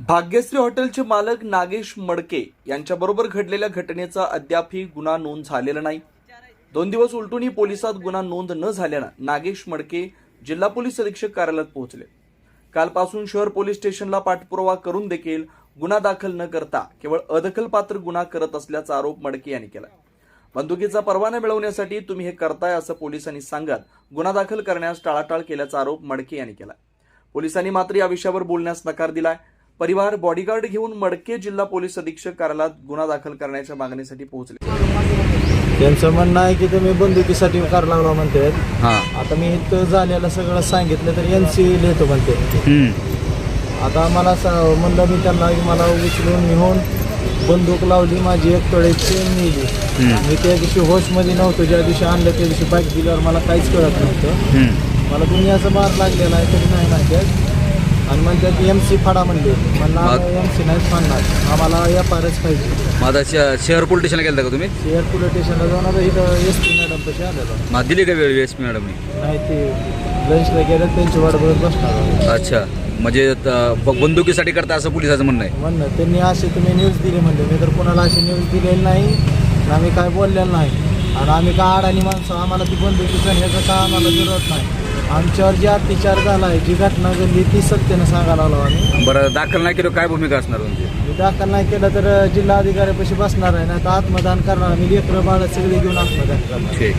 भाग्यश्री हॉटेलचे मालक नागेश मडके यांच्याबरोबर घडलेल्या घटनेचा अद्यापही गुन्हा नोंद झालेला नाही. दोन दिवस उलटूनही पोलिसात गुन्हा नोंद न झाल्यानं नागेश मडके जिल्हा पोलीस अधीक्षक कार्यालयात पोहोचले. कालपासून शहर पोलीस स्टेशनला पाठपुरावा करून देखील गुन्हा दाखल न करता केवळ अदखलपात्र गुन्हा करत असल्याचा आरोप मडके यांनी केला. बंदुकीचा परवाना मिळवण्यासाठी तुम्ही हे करताय असं पोलिसांनी सांगत गुन्हा दाखल करण्यास टाळाटाळ केल्याचा आरोप मडके यांनी केला. पोलिसांनी मात्र या विषयावर बोलण्यास नकार दिलाय. परिवार बॉडीगार्ड घेऊन मडके जिल्हा पोलीस अधीक्षक कार्यालयात गुन्हा दाखल करण्याच्या मागणीसाठी पोहोचले. त्यांचं म्हणणं आहे की तुम्ही बंदुकीसाठी कार लावला म्हणते. हां. आता मी इथं झालेलं सगळं सांगितलं तर एन सी लिहितो म्हणते. आता मला स- म्हणलं मी त्यांना मला उचलून घेऊन बंदूक लावली माझी एक तोळे चेन नेली. मी त्या दिवशी होशमध्ये नव्हतो ज्या दिवशी आणलं त्या दिवशी बाईक दिल्यावर मला काहीच कळत नव्हतं. मला दुनियाचा मार लागलेला आहे तरी नाही माहिती आणि म्हणतात एम सी फाडा म्हणले. मग? एम सी नाहीच फाडणार. आम्हाला एफ आरच पाहिजे. मग आता श- शहर पोलीस स्टेशनला गेलं का तुम्ही? शेअर पोलीस स्टेशनला जाऊन आता इथं एस पी मॅडम कशी आलेलो. मग दिली का वेळ एस पी मॅडमनी नाही ते लंचला गेलं त्यांची वाट बघत बसणार अच्छा. म्हणजे त- ब- बंदुकीसाठी करता असं पोलिसाचं म्हणणं आहे. म्हणणं त्यांनी असे तुम्ही न्यूज दिली म्हणले. मी तर कोणाला अशी न्यूज दिलेली नाही आणि आम्ही काय बोललेलं नाही. आणि आम्ही काय अडाणी माणसं आम्हाला ती बंदुकीचं ह्याचं काय आम्हाला जरूरत नाही. आमच्यावर जे अत्याचार झाला आहे जी घटना घडली ती सत्यानं सांगायला आलो आम्ही. बरं दाखल नाही केलं काय भूमिका असणार तुमची मी दाखल नाही केलं तर जिल्हा अधिकाऱ्यापाशी बसणार आहे नाही तर आत्मदान करणार मी लेकरं बाळ सगळे घेऊन आत्मदान करणार ठीक.